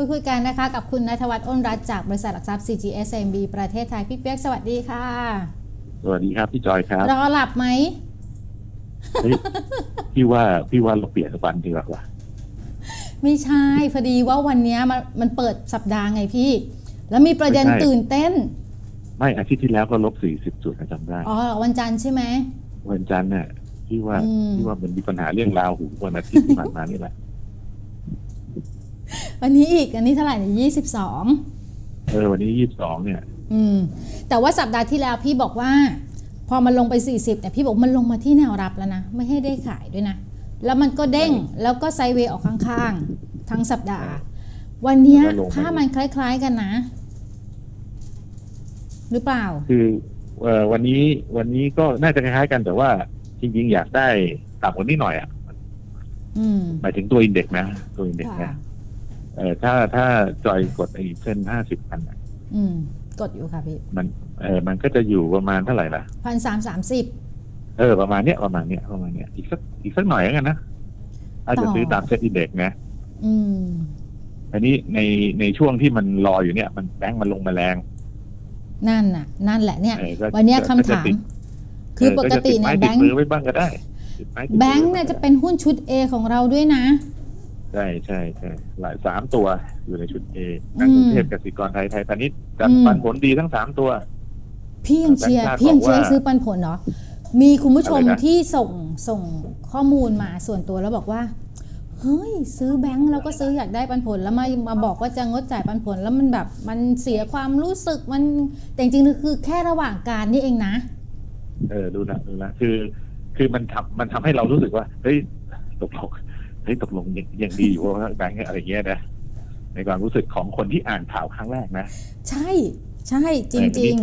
พูดคุยกันนะคะกับคุณนัทวัฒน์อ้นรัตน์จากบริษัทหลักทรัพย์ CGSMB ประเทศไทยพี่เปียกสวัสดีค่ะ สวัสดีครับพี่จอยครับรอหลับไหมเฮ้ยพี่ว่าพี่ว่าเราเปลี่ยนวันดีกว่า ไม่ใช่พอดีว่าวันเนี้ยมันมันเปิดสัปดาห์ไงพี่ แล้วมีประเด็นตื่นเต้น ไม่อาทิตย์ที่แล้วก็ลบสี่สิบจุดนะจำได้ อ๋อวันจันทร์ใช่ไหม วันจันทร์เนี่ยพี่ว่าอืม พี่ว่ามันมีปัญหาเรื่องราวหูวันอาทิตย์ที่ผ่านมานี่แหละ วันนี้อีกอันนี้เท่าไหร่เนี่ยยี่สิบสองเออวันนี้ยี่สิบสองเนี่ย อืม แต่ว่าสัปดาห์ที่แล้วพี่บอกว่า พอมันลงไป 40แต่พี่บอกมันลงมาที่แนวรับแล้วนะ ไม่ให้ได้ขายด้วยนะ แล้วมันก็เด้งแล้วก็ไซด์เวย์ออกข้างๆ ทั้งสัปดาห์ วันเนี้ยภาพมันคล้ายๆกันนะ หรือเปล่า คือเออวันนี้วันนี้ก็น่าจะคล้ายๆกันแต่ว่าจริงๆ อยากได้ต่ำกว่านี้หน่อยอะอืม หมายถึงตัวอินเด็กซ์นะ ตัวอินเด็กซ์ค่ะ นะ เออถ้าถ้าจอยกดไอ้เส้นห้าสิบพันอะอืม กดอยู่ค่ะพี่มันเออมันก็จะอยู่ประมาณเท่าไหร่ล่ะ พันสามสามสิบ เออประมาณเนี้ยประมาณเนี้ยประมาณเนี้ยอีกสักอีกสักหน่อยแล้วกันนะอาจจะต่อซื้อตามเซ็ตอินเด็กซ์นะอืม อันนี้ในในช่วงที่มันรออยู่เนี่ย มันแบงก์มันลงมาแรง นั่นน่ะ นั่นแหละเนี่ย เออก็วันเนี้ยก็คำจะถาม ติดคือปกติออเนี่ยจะแบติดงค์ไม้ติดมือไว้บ้างก็ได้ติดไม้ติดมือแบงค์เนี่ยจะเป็นหุ้นชุด A ของเราด้วยนะ ใช่ใช่ใช่หลายสามตัวอยู่ในชุดเออืมนักกรุงเทพกสิกรไทยไทยพาณิชย์กันอืมปันผลดีทั้งสามตัว พี่ยังเชียร์แบงค์ชาติพี่ยังเชียร์บอกว่าซื้อปันผลเหรอมีคุณผู้ชมอะไรนะที่ส่งส่งข้อมูลมาส่วนตัวแล้วบอกว่าเฮ้ยซื้อแบงค์แล้วก็ซื้ออยากได้ปันผลแล้วมามาบอกว่าจะงดจ่ายปันผลแล้วมันแบบมันเสียความรู้สึกมันแต่จริงๆคือแค่ระหว่างการนี่เองนะ เออดูนะดูนะคือ คือมันทำมันทำให้เรารู้สึกว่าเฮ้ยตกลง เฮ้ยตกลงยังยังดีอยู่ว่าแบงค์อะไรเงี้ยนะในความรู้สึกของคนที่อ่านข่าวครั้งแรกนะ ใช่ ใช่จริง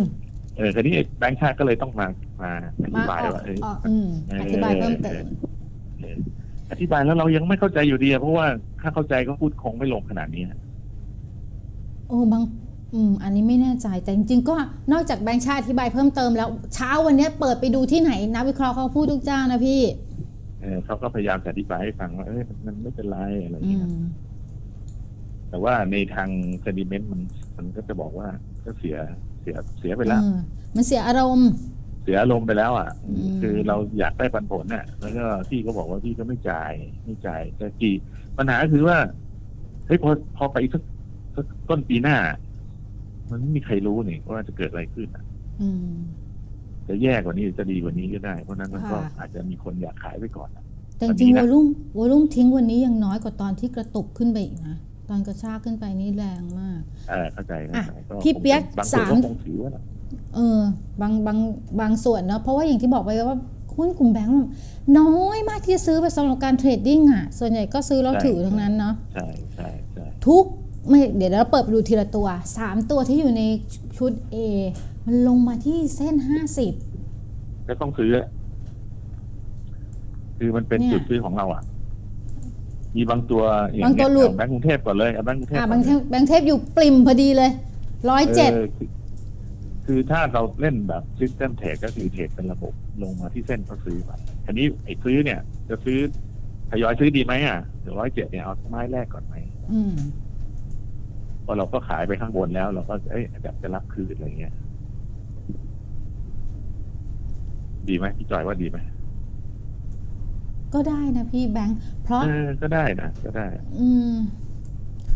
เออทีนี้แบงค์ชาติก็เลยต้องมามาอๆธิมาบายออกว่าเอ้ยออกอืมเอออธิบายเพิ่มเติมเอออธิบายแล้วเรายังไม่เข้าใจอยู่ดีอะเพราะว่าถ้าเข้าใจก็พูดคงไม่ลงขนาดนี้อะโอ้บางอืมอันนี้ไม่แน่ใจแต่จริงๆก็นอกจากแบงค์ชาติอธิบายเพิ่มเติมแล้วเช้าวันเนี้ยเปิดไปดูที่ไหนนักวิเคราะห์เขาพูดทุกเจ้านะพี่ เออเขาก็พยายามจะอธิบายให้ฟังว่าเอ้ยมันไม่เป็นไรอะไรอย่างอืเงี้ยมแต่ว่าในทางเซนิเมนต์มันมันก็จะบอกว่าก็เสียเสียเสียไปแล้วเออมันเสียอารมณ์เสียอารมณ์ไปแล้วอะอืมคือเราอยากได้ปันผลน่ะแล้วก็พี่ก็บอกว่าพี่ก็ไม่จ่ายไม่จ่ายแต่กี่ปัญหาคือว่าเฮ้ยพอพอไปสักสักต้นปีหน้า มันไม่มีใครรู้นี่ว่าจะเกิดอะไรขึ้นอะอืม จะแย่กว่านี้หรือจะดีกว่านี้ก็ได้ เพราะฉะนั้นมันก็ค่ะ อาจจะมีคนอยากขายไปก่อนอะแต่จวันนี้ริงๆนะวอลุ่มวอลุ่มทิ้งวันนี้ยังน้อยกว่าตอนที่กระตุกขึ้นไปอีกนะ ตอนกระชากขึ้นไปนี่แรงมาก เออเข้าใจเข้าใจอะก็พี่เปี๊ยกบางส่วนสาม ก็คงถือว่าน่ะเออบางบางบางส่วนเนาะเพราะว่าอย่างที่บอกไปว่าหุ้นกลุ่มแบงก์มันน้อยมากที่จะซื้อไปสำหรับการเทรดดิ้งอะ ส่วนใหญ่ก็ซื้อแล้วถือทั้งนั้นเนาะใช่ใช่ใช่ทุกไม่เดี๋ยวเราเปิดไปดูทีละตัวสามตัวที่อยู่ในชุด A มันลงมาที่เส้น50ก็ต้องซื้ออะคือมันเป็นเนี่ยจุดซื้อของเราอะ มีบางตัวอย่าบางงตัเงี้วยหลุดเอาแบงก์กรุงเทพก่อนเลยเอาแบงก์กรุงเทพอ่าก่บาองนเทเลยพแบงค์เทพอยู่ปริมพอดีเลยร้อยเจ็ดออคือคือถ้าเราเล่นแบบ System Trade ก็คือเทรดเป็นระบบลงมาที่เส้นก็ซื้อไปทีนี้ไอ้ซื้อเนี่ย จะซื้อทยอยซื้อดีไหมอะเดี๋ยวร้อยเจ็ดเนี่ยเอาไม้แรกก่อนไหมอืมเพราะเราก็ขายไปข้างบนแล้ว เราก็เอ้ยแบบจะรับคืนอะไรเงี้ย ดีไหมพี่จอยว่าดีไหมก็ได้นะพี่แบงค์เพราะเออก็ได้นะก็ได้ อืม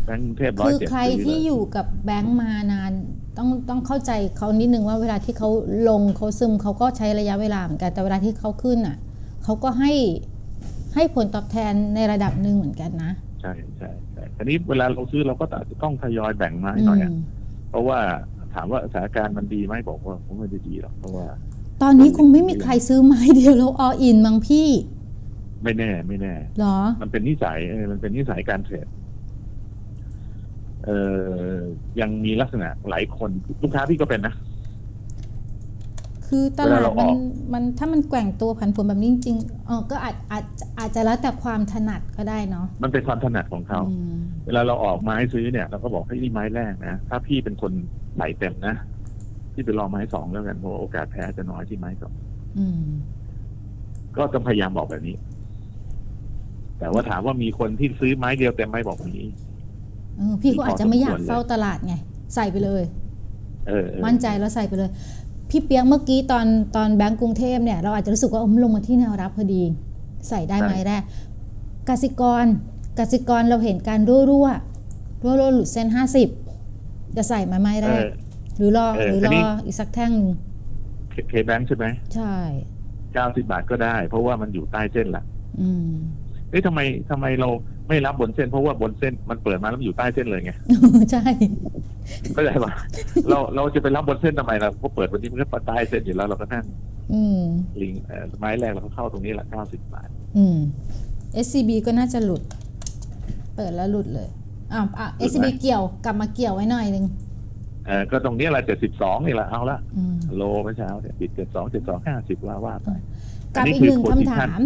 แบงก์กรุงเทพร้อยคือเจ็ดใครที่อยู่กับแบงค์มานานต้องต้องเข้าใจเขานิดนึงว่าเวลาที่เขาลงเขาซึมเขาก็ใช้ระยะเวลาเหมือนกันแต่เวลาที่เขาขึ้นอะเขาก็ให้ให้ผลตอบแทนในระดับหนึ่งเหมือนกันนะใช่ใช่ใช่ทีนี้เวลาเราซื้อเราก็อาจจะต้องทยอยแบ่งมาให้หน่อยอะอืมเพราะว่าถามว่าสถานการณ์มันดีไหมบอกว่าคงไม่ได้ดีหรอกเพราะว่า ตอนนี้คงไม่มีใครซื้อไม้เดียวแล้วออินมั้งพี่ ไม่แน่ ไม่แน่เหรอ มันเป็นนิสัยเออมันเป็นนิสัยการเทรดเออยังมีลักษณะหลายคนลูกค้าพี่ก็เป็นนะ คือตลาดเวลาเราอมันอกมันถ้ามันแกว่งตัวผันผวนแบบนี้จริงๆเออก็อาจอาจอาจจะแล้วแต่ความถนัดก็ได้เนาะมันเป็นความถนัดของเขาอืมเวลาเราออกไม้ซื้อเนี่ยเราก็บอกให้ยนี่ไม้แรกนะถ้าพี่เป็นคนใส่เต็มนะ พี่ไปรอไม้สองแล้วกันเพราะว่าโอกาสแพ้จะน้อยที่ไม้สองอืมก็ต้องพยายามบอกแบบนี้ แต่ว่าถามว่ามีคนที่ซื้อไม้เดียวเต็มไหมบอกมีเออพี่ก็อาจจะไม่อยากมีพอสมควรเลยเฝ้าตลาดไง ใส่ไปเลยเออเออ มั่นใจแล้วใส่ไปเลย พี่เปียกเมื่อกี้ตอนตอนแบงก์กรุงเทพเนี่ยเราอาจจะรู้สึกว่าเออมันลงมาที่แนวรับพอดี ใส่ได้ไหมแรกกสิกรกสิกรเราเห็นการรั่วรั่วรั่วรั่วๆหลุดเส้น50จะใส่ไหมาไหมแรเอกอ หรือรอเออหรืออัรนนี้ ออีกสักแท่งหนึ่งเคแบงค์ใช่ไหมใช่ เก้าสิบบาทก็ได้ เพราะว่ามันอยู่ใต้เส้นละอืม เอ๊ะทำไมทำไมเราไม่รับบนเส้น เพราะว่าบนเส้นมันเปิดมาแล้วมันอยู่ใต้เส้นเลยไง ใช่เข้าใจปะเราเราจะไปรับบนเส้นทำไมล่ะเพราะเปิดวันนี้มันก็ใต้เส้นอยู่แล้วเราก็นั่งอืม ลิงเอ่อไม้แรกเราก็เข้าตรงนี้แหละเก้าสิบบาท อืม SCB ก็น่าจะหลุด เปิดแล้วหลุดเลยอ้าวอะ SCB เกี่ยวกลับมาเกี่ยวไว้หน่อยหนึง เออก็ตรงนี้แหละเจ็ดสิบสองนี่แหละเอาละอืมโลเมื่อเช้าเนี่ยปิดเจ็ดสองเจ็ดสองห้าสิบว่าว่าไป กับอันนี้อีกคือหนึ่ง position คำถาม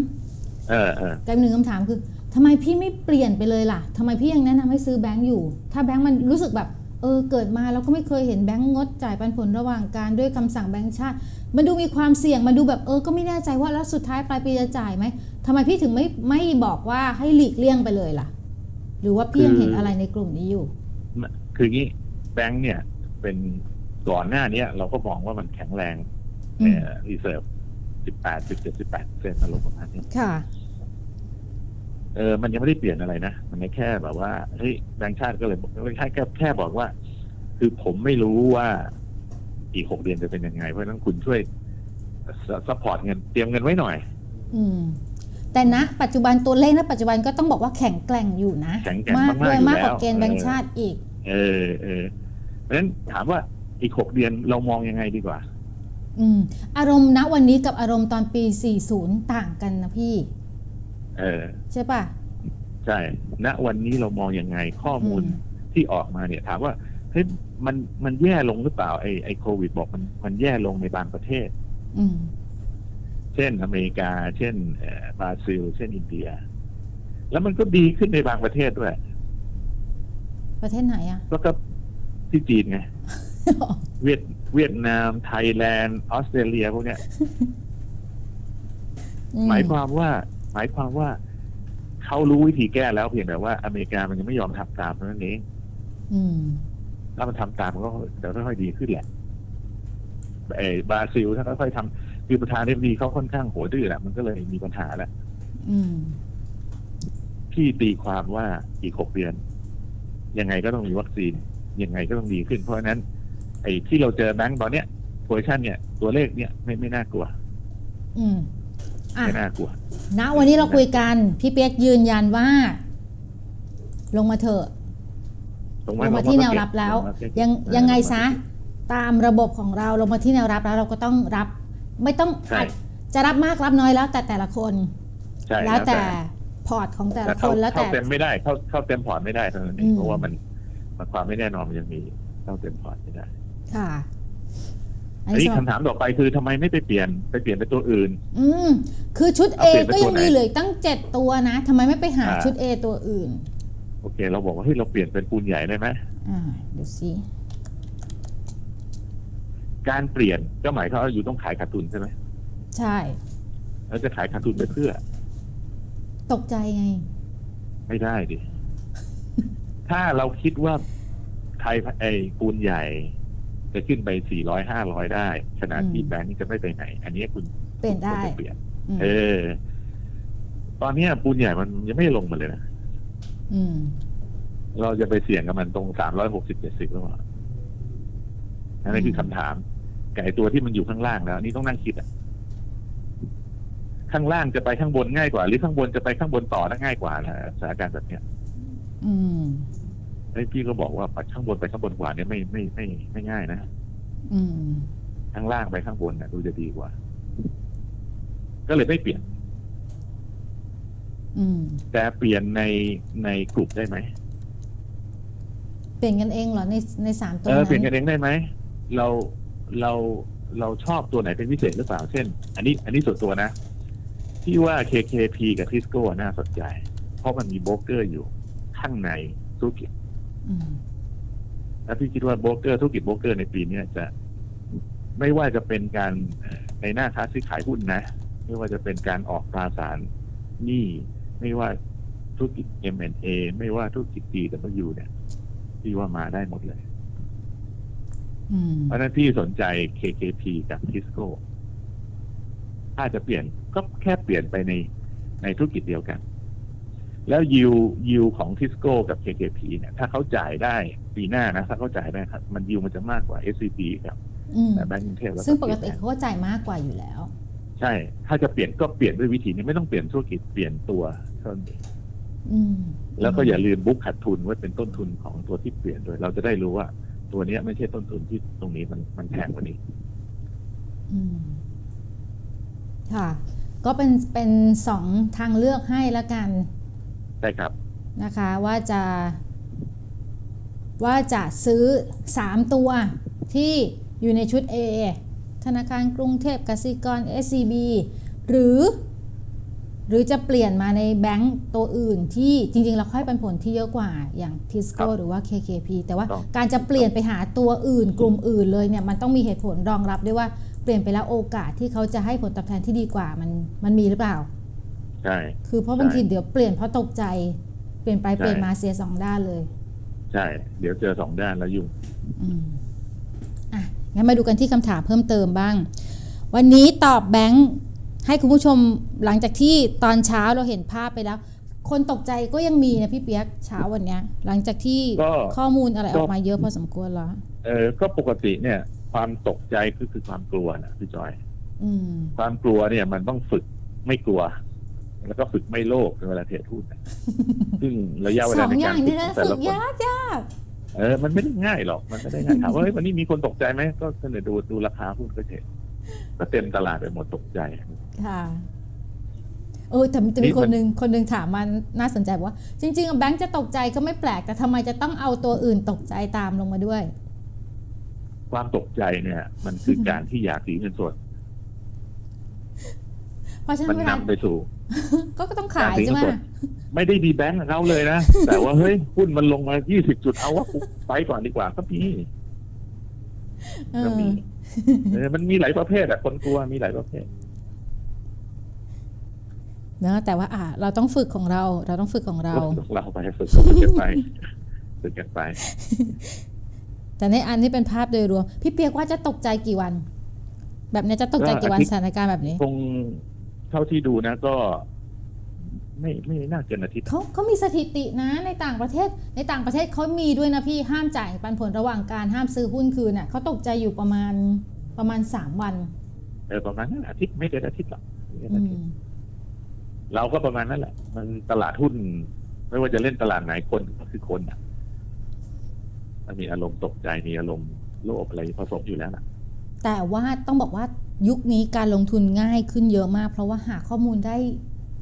เออเออกับอีกหนึ่งคำถามคือทำไมพี่ไม่เปลี่ยนไปเลยล่ะทำไมพี่ยังแนะนำให้ซื้อแบงก์อยู่ ถ้าแบงก์มันรู้สึกแบบเออเกิดมาเราก็ไม่เคยเห็นแบงก์งดจ่ายปันผลระหว่างการด้วยคำสั่งแบงก์ชาติ มันดูมีความเสี่ยงมันดูแบบเออก็ไม่แน่ใจว่าแล้วสุดท้ายปลายปีจะจ่ายไหมทำไมพี่ถึงไม่ไม่บอกว่าให้หลีกเลี่ยงไปเลยล่ะ หรือว่าพี่ยังเห็นอะไรในกลุ่มนี้อยู่ คืองี้แบงค์เนี่ย เป็นก่อนหน้าเนี้ยเราก็มองว่ามันแข็งแรงอืมเอ่อรีเซิร์ฟสิบแปดสิบเจ็ดสิบแปดเซนต์อารมณ์ประมาณนี้ค่ะเออมันยังไม่ได้เปลี่ยนอะไรนะ มันแค่แบบว่าเฮ้ยแบงค์ชาติก็เลยบอกแค่แค่แค่บอกว่า คือผมไม่รู้ว่าอีกหกเดือนจะเป็นยังไง เพราะฉะนั้นคุณช่วยซัพพอร์ตเงินเตรียมเงินไว้หน่อย อืม แต่ณปัจจุบันตัวเลขณปัจจุบันก็ต้องบอกว่าแข็งแกร่งอยู่นะแข็งแกร่งมากมากๆด้วยอยู่มากกว่าแล้วเกณฑ์แบงก์ชาติอีก เออเออ เพราะฉะนั้นถามว่าอีกหกเดือนเรามองยังไงดีกว่า อืม อารมณ์ณวันนี้กับอารมณ์ตอนปี 40 ต่างกันนะพี่ เออ ใช่ป่ะ ใช่ ณ วันนี้เรามองยังไงข้อมูลอืมที่ออกมาเนี่ย ถามว่าเฮ้ยมันมันแย่ลงหรือเปล่าไอ้ไอ้โควิดบอกมันมันแย่ลงในบางประเทศ อืม เช่นอเมริกา เช่นเอ่อบราซิล เช่นอินเดีย แล้วมันก็ดีขึ้นในบางประเทศด้วย ประเทศไหนอะ แล้วก็ ที่จีนไงเวียดเวียดนาม ไทยแลนด์ออสเตรเลียพวกเนี้ยอืหมายความว่า หมายความว่าเขารู้วิธีแก้แล้วเพียงแต่ว่าอเมริกามันยังไม่ยอมทำตามเท่านั้นเองอืมถ้ามันทำตามมันก็จะค่อยๆดีขึ้นแหละเออบราซิลถ้าค่อยๆทำคือประธานาธิบดีเขาค่อนข้างโหดดื้อแหละมันก็เลยมีปัญหาแล้วอืมพี่ตีความว่าอีกหกเดือน ยังไงก็ต้องมีวัคซีน ยังไงก็ต้องดีขึ้น เพราะฉะนั้นไอ้ที่เราเจอแบงก์ตอนเนี้ยโพซิชันเนี่ยตัวเลขเนี่ยไม่ไม่น่ากลัว อืมอะไม่น่ากลัว ณวันนี้เราคุยกัน พี่เปียกยืนยันว่า ลงมาเถอะ ตรงลงมาที่แนวรับแล้ว ยังยังไงซะ ตามระบบของเราลงมาที่แนวรับแล้ว เราก็ต้องรับ ไม่ต้องใช่ อาจจะรับมากรับน้อยแล้วแต่แต่ละคน ใช่แล้วแต่พอร์ตของแต่แต่ละคเข้านแล้วเข้าแต่ เต็มไม่ได้เข้าเข้าเต็มพอร์ตไม่ได้เท่านั้นเออืงม เพราะว่ามัน มันความไม่แน่นอนมันยังมีเข้าเต็มพอร์ตไม่ได้ ค่ะอันอันนี้นี้สำหรับคำถามต่อไปคือทำไมไม่ไปเปลี่ยนไปเปลี่ยนเป็นตัวอื่น อืมคือชุด A เอาเปลี่ยนเป็นก็ยังตัวไหนมีเหลืออกตั้งเจ็ดตัวนะทำไมไม่ไปหาอ่าชุด A ตัวอื่น โอเค เราบอกว่าเฮ้ยเราเปลี่ยนเป็นปูนใหญ่ได้ไหมอ่าดูสิการเปลี่ยนก็หมายความว่าอยู่ต้องขายขาดทุนใช่ไหมใช่ แล้วจะขายขาดทุนไปเพื่อ ตกใจไง ไม่ได้ดิ ถ้าเราคิดว่าไทยไอ้ปูนใหญ่จะขึ้นไปสี่ร้อยห้าร้อยได้ขณะที่อืมแบงก์จะไม่ไปไหน อันนี้คุณเปลี่ยนได้ควรจะเปลี่ยนอืมเออ ตอนเนี้ยปูนใหญ่มันยังไม่ลงมาเลยนะอืมเราจะไปเสี่ยงกับมันตรงสามร้อยหกสิบเจ็ดสิบหรือเปล่าอันนี้คือคำถามไก่ตัวที่มันอยู่ข้างล่างแล้วอันนี่ต้องนั่งคิดอะ ข้างล่างจะไปข้างบนง่ายกว่า หรือข้างบนจะไปข้างบนต่อได้ง่ายกว่านะสถานการณ์แบบเนี้ย อืม ไอ้ยพี่ก็บอกว่าไปข้างบนไปข้างบนกว่าเนี่ยไม่ไม่ไม่ไม่ง่ายนะอืมข้างล่างไปข้างบนนะดูจะดีกว่า ก็เลยไม่เปลี่ยนอืมแต่เปลี่ยนในในกลุ่มได้ไหมเปลี่ยนกันเองเหรอในในสามตัวเออนั้นเปลี่ยนกันเองได้ไหมเราเราเราชอบตัวไหนเป็นพิเศษหรือเปล่าเช่น อันนี้ อันนี้ส่วนตัวนะที่ว่า KKP กับทิสโก้น่าสนใจ เพราะมันมีโบรกเกอร์อยู่ข้างในธุรกิจอืม และพี่คิดว่าโบรกเกอร์ธุรกิจโบรกเกอร์ในปีเนี้ยจะไม่ว่าจะเป็นการเอ่อในหน้าค้าซื้อขายหุ้นนะ ไม่ว่าจะเป็นการออกตราสารหนี้ไม่ว่าธุรกิจ M&A ไม่ว่าธุรกิจ D W เนี่ยที่ว่ามาได้หมดเลยอืมเพราะฉะนั้นที่สนใจ KKP กับ Tisco ถ้าจะเปลี่ยนก็แค่เปลี่ยนไปในในธุรกิจเดียวกัน แล้วยิวยิวของ Tisco กับ KKP เนี่ย ถ้าเขาจ่ายได้ปีหน้านะ ถ้าเขาจ่ายได้ครับ มันยิวมันจะมากกว่า SCB ครับอืมแต่แบงก์กรุงเทพแล้วซึ่งปกติเปลี่ยนเขาก็จ่ายมากกว่าอยู่แล้ว ใช่ ถ้าจะเปลี่ยนก็เปลี่ยนด้วยวิธีนี้ไม่ต้องเปลี่ยนธุรกิจเปลี่ยนตัวเท่านั้นเองอืมแล้วก็อย่าลืมบุ๊กขาดทุนไว้เป็นต้นทุนของตัวที่เปลี่ยนด้วย เราจะได้รู้ว่า ตัวเนี้ยไม่ใช่ต้นทุนที่ตรงนี้มันมันแพงกว่านี้อืมค่ะ ก็เป็นเป็นสองทางเลือกให้ละกัน ใช่ครับนะคะว่าจะว่าจะซื้อ 3 ตัวที่อยู่ในชุด A ธนาคารกรุงเทพกสิกร SCB หรือ หรือจะเปลี่ยนมาในแบงก์ตัวอื่นที่จริงๆ เราค่อยปันผลที่เยอะกว่าอย่าง Tisco ครับหรือว่า KKP แต่ว่าต้องการจะเปลี่ยนไปหาตัวอื่น กลุ่มอื่นเลยเนี่ยมันต้องมีเหตุผลรองรับด้วยว่าเปลี่ยนไปแล้วโอกาสที่เขาจะให้ผลตอบแทนที่ดีกว่ามันมันมีหรือเปล่า ใช่ คือเพราะบางทีใช่เดี๋ยวเปลี่ยนเพราะตกใจ เปลี่ยนไปใช่เปลี่ยนมาเสียสองด้านเลย ใช่ เดี๋ยวเจอสองด้านแล้วยุ่งอืมอะงั้นมาดูกันที่คำถามเพิ่มเติมบ้าง วันนี้ตอบแบงค์ให้คุณผู้ชมหลังจากที่ตอนเช้าเราเห็นภาพไปแล้ว คนตกใจก็ยังมีนะพี่เปียกเช้าวันเนี้ย หลังจากที่ก็ข้อมูลอะไรออกมาเยอะพอสมควรแล้วเออก็ปกติเนี่ย ความตกใจคือคือความกลัวนะพี่จอยอืมความกลัวเนี่ยมันต้องฝึกไม่กลัว แล้วก็ฝึกไม่โลภในเวลาเทรดหุ้นนะซึ่งระยะเวสลาองในอการย่างฝึนี้กขนะองแต่ฝึละกคน ยากยาก เออ มันไม่ได้ง่ายหรอก มันไม่ได้ง่ายถามว่าเฮ้ยวันนี้มีคนตกใจไหม ก็เสนอดูดูราคาหุ้นก็เห็นก็เต็มตลาดไปหมดตกใจ ค่ะเออแต่จะมีนี่คนมันหนึ่งคนหนึ่งถามมาน่าสนใจว่า จริงๆอะแบงค์จะตกใจก็ไม่แปลก แต่ทำไมจะต้องเอาตัวอื่นตกใจตามลงมาด้วย ความตกใจเนี่ย มันคือการที่อยากถือเงินสด เพราะฉะนั้มันนเวลานำไปสู่ ก็ต้องขายใช่ไหมการถือเงินสดไม่ได้ดีแบงค์กับเขาเลยนะ แต่ว่าเฮ้ยหุ้นมันลงมา 20 จุดเอาว่ากูไปก่อนดีกว่าก็มีเอก็อมีเออมันมีหลายประเภทอะคนกลัวมีหลายประเภทเนอะแต่ว่าอะเราต้องฝึกของเรา เราต้องฝึกของเราเราไปฝึกฝึกกันไปฝึกกันไป แต่ในอันที่เป็นภาพโดยรวม พี่เปียกว่าจะตกใจกี่วัน แบบนี้จะตกใจกี่วันก็อาทิตย์สถานการณ์แบบนี้ คง เท่าที่ดูนะก็ ไม่ไม่น่าเกินอาทิตย์ เขาเขามีสถิตินะในต่างประเทศ ในต่างประเทศเขามีด้วยนะพี่ห้ามจ่ายปันผลระหว่างการห้ามซื้อหุ้นคืนน่ะเขาตกใจอยู่ประมาณประมาณสามวันเออประมาณนั้นอาทิตย์ไม่เกินอาทิตย์หรอกไม่เกินอือาทิตมย์ เราก็ประมาณนั้นแหละ มันตลาดหุ้น ไม่ว่าจะเล่นตลาดไหนคนก็คือคนอะ มันมีอารมณ์ตกใจมีอารมณ์โลภอะไรผสมอยู่แล้วล่ะแต่ว่าต้องบอกว่า ยุคนี้การลงทุนง่ายขึ้นเยอะมาก เพราะว่าหาข้อมูลได้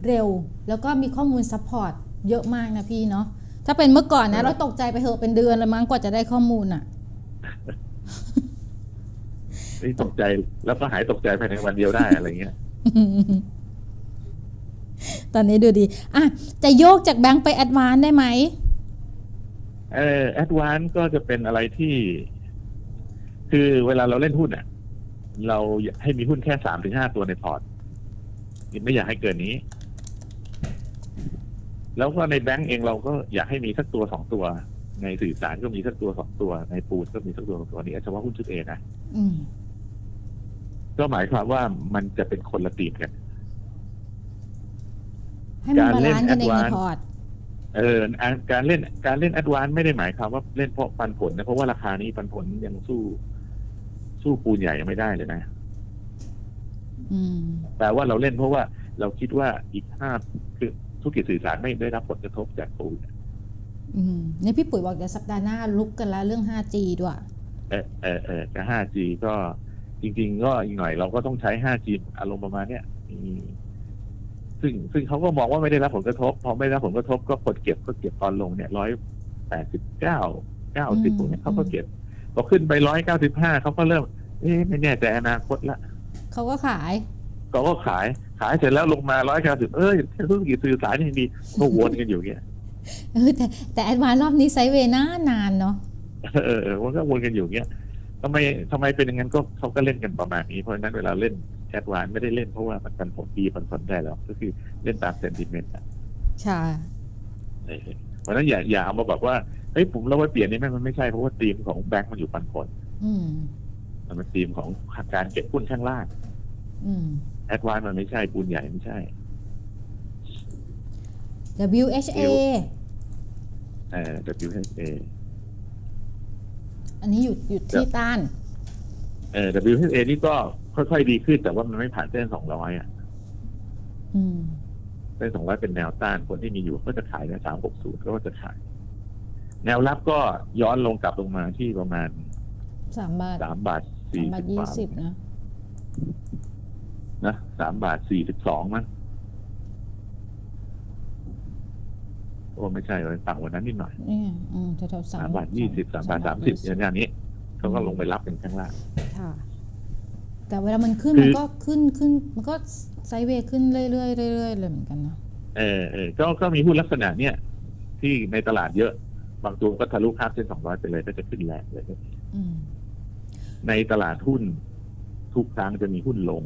เร็ว แล้วก็มีข้อมูลซัพพอร์ตเยอะมากนะพี่เนาะถ้าเป็นเมื่อก่อนนะเออเราตกใจไปเหอะเป็นเดือนเลยมั้งกว่าจะได้ข้อมูลอะนี่ตกใจแล้วก็หายตกใจภายในวันเดียวได้อะไรเงี้ยตอนนี้ดูดี อะ จะโยกจากแบงค์ไปแอดวานได้ไหม เออแอดวานก็จะเป็นอะไรที่ คือเวลาเราเล่นหุ้นอะ เราอยากให้มีหุ้นแค่สามถึงห้าตัวในพอร์ตไม่อยากให้เกินนี้ แล้วก็ในแบงก์เองเราก็อยากให้มีสักตัวสองตัว ในสื่อสารก็มีสักตัวสองตัว ในปูนก็มีสักตัวสองตัวนี่เฉพาะหุ้นชุดเอนะอืมก็หมายความว่ามันจะเป็นคนละตีมกันให้มันการบาเล่นลานซ์กันเองใน advance พอร์ตเอออะการเล่นการเล่นแอดวานไม่ได้หมายความว่าเล่นเพราะปันผลนะเพราะว่าราคานี้ปันผลยังสู้ สู้ปูนใหญ่ยังไม่ได้เลยนะอืม แต่ว่าเราเล่นเพราะว่าเราคิดว่าอีกห้าคือธุรกิจสื่อสารไม่ได้รับผลกระทบจากโควิดอืมเนี่ยพี่ปุ๋ยบอกเดี๋ยวสัปดาห์หน้าลุกกันแล้วเรื่อง 5G ด้วย เออเออเออกับ 5G ก็จริง ๆ ก็อีกหน่อยเราก็ต้องใช้ 5G อารมณ์ประมาณเนี้ยอืมซึ่งซึ่งเขาก็มองว่าไม่ได้รับผลกระทบ พอไม่ได้รับผลกระทบก็กดเก็บก็เก็บตอนลงเนี่ยร้อยแปดสิบเก้าเก้าสิบอืมพวกเนี้ยเขาก็เก็บ พอขึ้นไปร้อยเก้าสิบห้าเขาก็เริ่ม เอ๊ะไม่แน่ใจอนาคตละเขาก็ขายก็ก็ขายขายเสร็จแล้วลงมาร้อยเก้าสิบเอ้ยธุรกิจสื่อสารยังดีก็วนกันอยู่เงี้ยเออแต่แต่แอดวานรอบนี้ไซด์เวย์นานนานเนาะเออเออมันก็วนกันอยู่เงี้ยทำไมทำไมเป็นอย่างนั้นก็เขาก็เล่นกันประมาณนี้เพราะฉะนั้นเวลาเล่นแอดวานไม่ได้เล่นเพราะว่ามันกันผลดีมันผลได้หรอกก็คือเล่นตามเซนติเมนต์อะค่ะเออเพราะฉะนั้นอย่าอย่าเอามาบอกว่า เฮ้ยผมเราไปเปลี่ยนนี่แม่งมันไม่ใช่เพราะว่าธีมของแบงก์มันอยู่ปันผลอืมมันเป็นธีมของการเก็บหุ้นข้างล่างอืมแอดวานมันไม่ใช่ปูนใหญ่ไม่ใช่ WHA เอ่อ WHA อันนี้อยู่อยู่ที่ต้านเอ่อ WHA นี่ก็ค่อยๆดีขึ้น แต่ว่ามันไม่ผ่านเส้นสองร้อยอะอืมเส้นสองร้อยเป็นแนวต้านคนที่มีอยู่ก็จะขายในสามหกศูนย์ก็จะขาย แนวรับก็ย้อนลงกลับลงมาที่ประมาณสามบาทสามบาทสาสี่มบาทสิบยี่บาทสิบนะนะสามบาทสี่สิบสองมั้งโอ้ไม่ใช่เลยต่างกวันนั้นนิดหน่อยนี่อืมแถวๆสาสามมบาทยี่สิบสามบาทสามสิบอย่างนี้ เขาก็ลงไปรับเป็นข้างล่าง ค่ะ แต่เวลามันขึ้นคือ มันก็ขึ้นขึ้น มันก็ไซด์เวย์ขึ้นเรื่อยๆเรื่อยๆเลยเหมือนกันเนาะเออเออก็ก็มีหุ้นลักษณะเนี้ยที่ในตลาดเยอะ บางตัวก็ทะลุข้ามเส้นสองร้อยไปเลยก็จะขึ้นแรงเลยอืมในตลาดหุ้นทุกครั้งจะมีหุ้นลง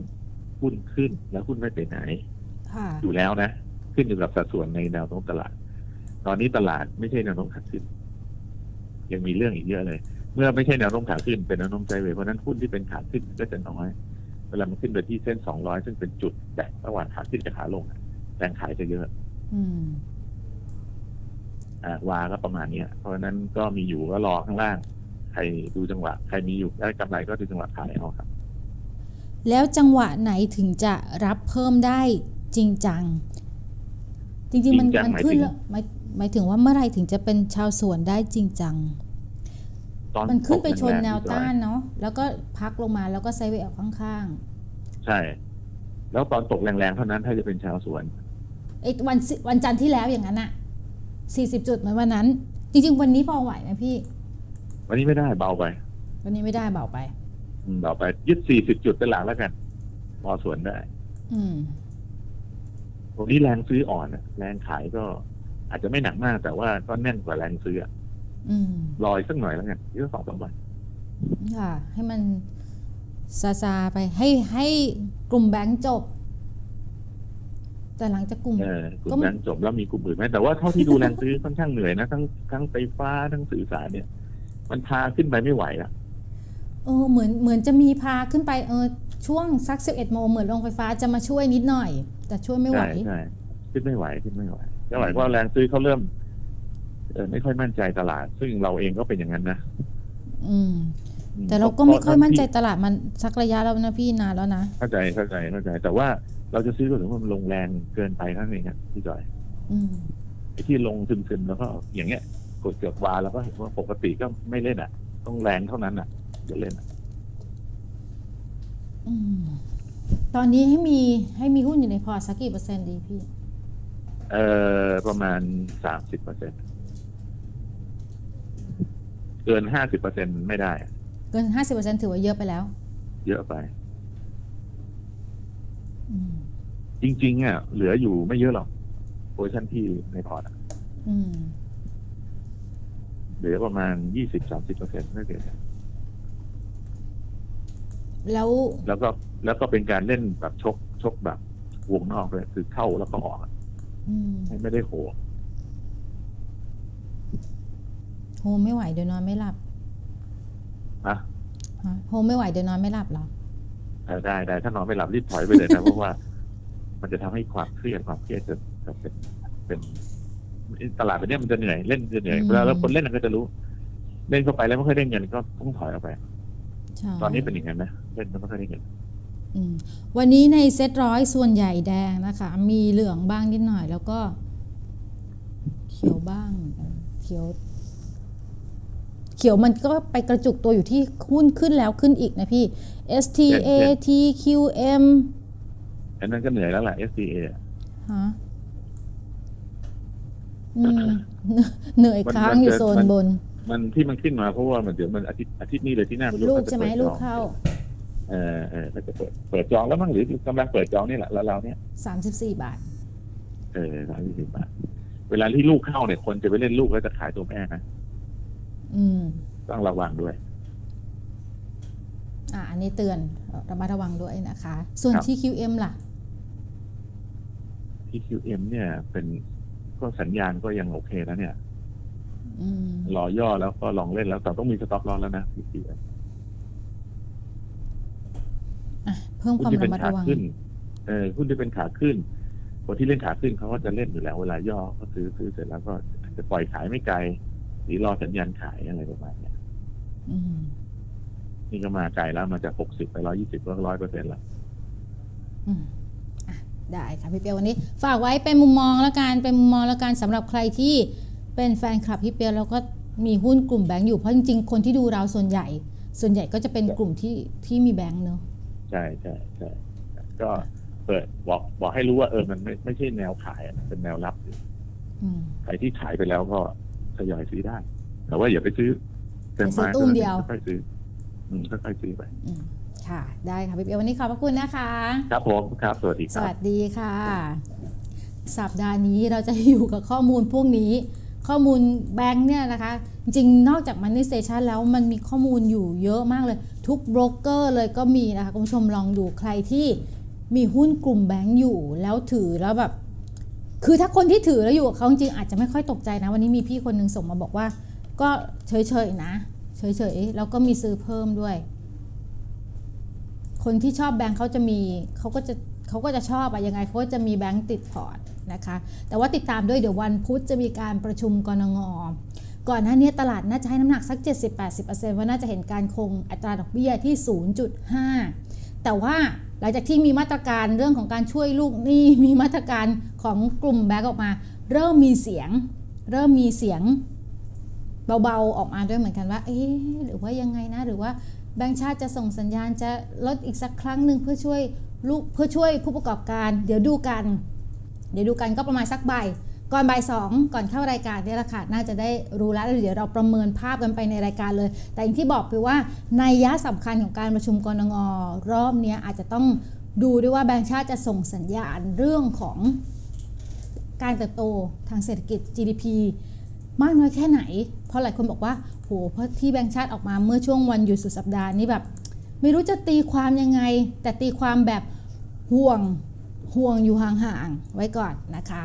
หุ้นขึ้นแล้วหุ้นไม่ไปไหนค่ะอยู่แล้วนะ ขึ้นอยู่กับสัดส่วนในแนวโน้มตลาด ตอนนี้ตลาดไม่ใช่แนวโน้มขาขึ้น ยังมีเรื่องอีกเยอะเลย เมื่อไม่ใช่แนวโน้มขาขึ้นเป็นแนวโน้มไซด์เวย์เพราะฉะนั้นหุ้นที่เป็นขาขึ้นก็จะน้อยเวลามันขึ้นไปที่เส้นสองร้อยซึ่งเป็นจุดแบ่งระหว่างขาขึ้นกับขาลงอะแรงขายจะเยอะอืมอ่า วาก็ประมาณเนี้ยเพราะฉะนั้นก็มีอยู่ก็รอข้างล่าง ใครดูจังหวะ ใครมีอยู่ได้กำไรก็ดูจังหวะขายเอาครับ แล้วจังหวะไหนถึงจะรับเพิ่มได้จริงจัง จริงๆมันจริงจังมันหมายขึ้นถึงแล้วหมายหมายถึงว่าเมื่อไหรถึงจะเป็นชาวสวนได้จริงจังตอนมันขึ้นไปตกชนรงๆแนวพี่จอยต้านเนาะแล้วก็พักลงมาแล้วก็ไซด์เวย์ออกข้างใช่ แล้วตอนตกแรงๆเท่านั้นถ้าจะเป็นชาวสวนๆไอ้วันสิวันจันทร์ที่แล้วอย่างนั้นอะ 40 จุดเหมือนวันนั้น จริง ๆ วันนี้พอไหวไหมพี่ วันนี้ไม่ได้เบาไปวันนี้ไม่ได้เบาไป อืมเบาไปยึดสี่สิบจุดเป็นหลักแล้วกันพอสวนได้อืมวันนี้แรงซื้ออ่อนอะแรงขายก็ อาจจะไม่หนักมากแต่ว่าก็แน่นกว่าแรงซื้ออะอืมรออีกสักหน่อยแล้วกันอีกสักสองสามวันค่ะ ให้มันซาซาๆไปให้ให้กลุ่มแบงก์จบ แต่หลังจากกลุ่มเออกลุ่ก็มมันนั้นจบแล้วมีกลุ่มอื่นไหมแต่ว่าเท่าที่ดูแรงซื้อค่อนข้างเหนื่อยนะทั้งทั้งไฟฟ้าทั้งสื่อสารเนี่ย มันพาขึ้นไปไม่ไหวละเออเหมือนเหมือนจะมีพาขึ้นไปเออช่วงสักสิบเอ็ดโมงเหมือนโรงไฟฟ้าจะมาช่วยนิดหน่อย แต่ช่วยไม่ไหวใช่ใช่ขึ้นไม่ไหวขึ้นไม่ไหวไม่ไหวเพราะแรงซื้อเขาเริ่มเออไม่ค่อยมั่นใจตลาด ซึ่งเราเองก็เป็นอย่างนั้นนะอืมอืม แต่เราก็ไม่ค่อยมั่นใจที่ตลาดมันสักระยะแล้วนะพี่นานแล้วนะเข้าใจเข้าใจเข้าใจ แต่ว่าเราจะซื้อก็ถือว่ามันลงแรงเกินไปเท่านั้นเองครับพี่จอยอืมไอ้ที่ลงซึมๆแล้วก็อย่างเงี้ย กดเกือบวาแล้วก็เห็นว่าปกติก็ไม่เล่นอะ ต้องแรงเท่านั้นอะจะเล่นอะอืมตอนนี้ให้มีให้มีหุ้นอยู่ในพอร์ตสักกี่เปอร์เซ็นต์ดีพี่ เออประมาณสามสิบเปอร์เซ็นเกินห้าสิบเปอร์เซ็นไม่ได้อะ เกินห้าสิบเปอร์เซ็นต์ถือว่าเยอะไปแล้ว เยอะไป อืม จริงๆอะเหลืออยู่ไม่เยอะหรอกโพซิชันที่ในพอร์ตอะอืม เหลือประมาณยี่สิบสามสิบเปอร์เซ็นต์ไม่เกินแล้ว แล้วก็แล้วก็เป็นการเล่นแบบชกชกแบบวงนอกเลยคือเข้าแล้วก็ออกอะอืมไม่ได้โหโฮไม่ไหวเดี๋ยวนอนไม่หลับนะ ฮะ โฮไม่ไหวเดี๋ยวนอนไม่หลับเหรอเออได้ได้ถ้านอนไม่หลับรีบถอยไปเลยนะ เพราะว่า มันจะทำให้ความเครียดความเครียดจะจะเป็นเป็นตลาดแบบเนี้ยมันจะเหนื่อยเล่นจะเหนื่อยอืมเวลาแล้วคนเล่นมันก็จะรู้ เล่นเข้าไปแล้วไม่ค่อยได้เงินก็ต้องถอยออกไป ใช่ตอนนี้เป็นอย่างนั้นนะเล่นแล้วไม่ค่อยได้เงินอืมวันนี้ในเซตร้อยส่วนใหญ่แดงนะคะ มีเหลืองบ้างนิดหน่อย แล้วก็ เขียวบ้างเหมือนกันเขียว เขียวมันก็ไปกระจุกตัวอยู่ที่หุ้นขึ้นแล้วขึ้นอีกนะพี่ STA TQM อันนั้นก็เหนื่อยแล้วล่ะ SCA อะฮะอืมเหนื่อยค้างอยู่โซนบน มันที่มันขึ้นมาเพราะว่ามันเดี๋ยวมันอาทิตย์อาทิตย์นี้เลยที่หน้าไม่รู้ลูกเขาจะใช่ไหมปิดจองลูกเข้าเออเออเขาจะเปิดเปิดจองแล้วมั้งหรือกำลังเปิดจองนี่แหละแล้วเราเนี่ย34บาท เออสามสิบบาท เวลาที่ลูกเข้าเนี่ยคนจะไปเล่นลูกแล้วจะขายตัวแม่นะ อืมต้องระวังด้วย อะอันนี้เตือนระมัดระวังด้วยนะคะ ส่วน ครับ TQM ล่ะที่ QM เนี่ยเป็นก็สัญญาณก็ยังโอเคแล้วเนี่ย อืมรอย่อแล้วก็ลองเล่นแล้วแต่ต้องมีสต็อปลอสแล้วนะพี่เปียอะเพิ่มหุ้คนวามที่เป็ระนมัดขาระวัง ขึ้น เออหุ้นที่เป็นขาขึ้น คนที่เล่นขาขึ้นเขาก็จะเล่นอยู่แล้วเวลาย่อก็ซื้อซื้อเสร็จแล้วก็อาจจะปล่อยขายไม่ไกล หรือรอสัญญาณขายอะไรประมาณเนี้ยอืมนี่ก็มาไกลแล้วมาจากหกสิบไปร้อยี่สิบก็ร้อยเปอร์เซ็นต์ละอืมอะได้ค่ะพี่เปียววันนี้ ฝากไว้เป็นมุมมองแล้วกันเป็นมุมมองแล้วกันสำหรับใครที่เป็นแฟนคลับพี่เปียวแล้วก็มีหุ้นกลุ่มแบงก์อยู่เพราะจริงๆ คนที่ดูเราส่วนใหญ่ ส่วนใหญ่ก็จะเป็นกลุ่มที่ที่มีแบงก์เนอะใช่ใช่ใช่ก็เปิดบอกบอกให้รู้ว่าเออมันไม่ไม่ใช่แนวขายอะมันเป็นแนวรับอยู่อืมใครที่ขายไปแล้วก็ ทยอยซื้อได้ แต่ว่าอย่าไปซื้อเต็มอย่าซื้มาอตุ้มเดียวค่อยๆซื้ออืมค่อยๆซื้อไปอืมค่ะ ได้ค่ะพี่เปียววันนี้ขอบพระคุณนะคะ ครับผมครับ สวัสดีคสรับวัสดีค่ะ สัปดาห์นี้เราจะอยู่กับข้อมูลพวกนี้ ข้อมูลแบงค์เนี่ยนะคะ จริงๆนอกจาก Money Station แล้วมันมีข้อมูลอยู่เยอะมากเลย ทุกโบรกเกอร์เลยก็มีนะคะ คุณผู้ชมลองดูใครที่มีหุ้นกลุ่มแบงค์อยู่ แล้วถือแล้วแบบ คือถ้าคนที่ถือแล้วอยู่กับเขาจริงๆอาจจะไม่ค่อยตกใจนะ วันนี้มีพี่คนหนึงส่งมาบอกว่า ก็เฉยๆนะ เฉยๆแล้วก็มีซื้อเพิ่มด้วย คนที่ชอบแบงค์เขาจะมีเขาก็จะเขาก็จะชอบอะยังไงเขาก็จะมีแบงค์ติดพอร์ตนะคะ แต่ว่าติดตามด้วยเดี๋ยววันพุธจะมีการประชุมกรงงก่อนหน้านี้ตลาดน่าจะให้น้ำหนักสัก 70-80%ว่าน่าจะเห็นการคงอัตราดอกเบี้ยที่ 0.5 แต่ว่า หลังจากที่มีมาตรการเรื่องของการช่วยลูกหนี้มีมาตรการของกลุ่มแบงก์ออกมา เริ่มมีเสียง เริ่มมีเสียงเบาๆออกมาด้วยเหมือนกันว่า เอ๊หรือว่ายังไงนะ หรือว่าแบงก์ชาติจะส่งสัญญาณจะลดอีกสักครั้งหนึ่งเพื่อช่วยลูกเพื่อช่วยผู้ประกอบการ เดี๋ยวดูกัน เดี๋ยวดูกันก็ประมาณสักบ่าย ก่อนบ่ายสองก่อนเข้ารายการเนี่ยแหละค่ะน่าจะได้รู้แล้วเดี๋ยวเราประเมินภาพกันไปในรายการเลย แต่อย่างที่บอกคือว่าในยะสำคัญของการประชุมกรงงรอบนี้อาจจะต้องดูด้วยว่าแบงก์ชาติจะส่งสัญญาณเรื่องของการเติบโตทางเศรษฐกิจ GDP มากน้อยแค่ไหน เพราะหลายคนบอกว่าโหเพราะที่แบงก์ชาติออกมาเมื่อช่วงวันหยุดสุดสัปดาห์นี้แบบ ไม่รู้จะตีความยังไง แต่ตีความแบบห่วงห่วงอยู่ห่างๆไว้ก่อนนะคะ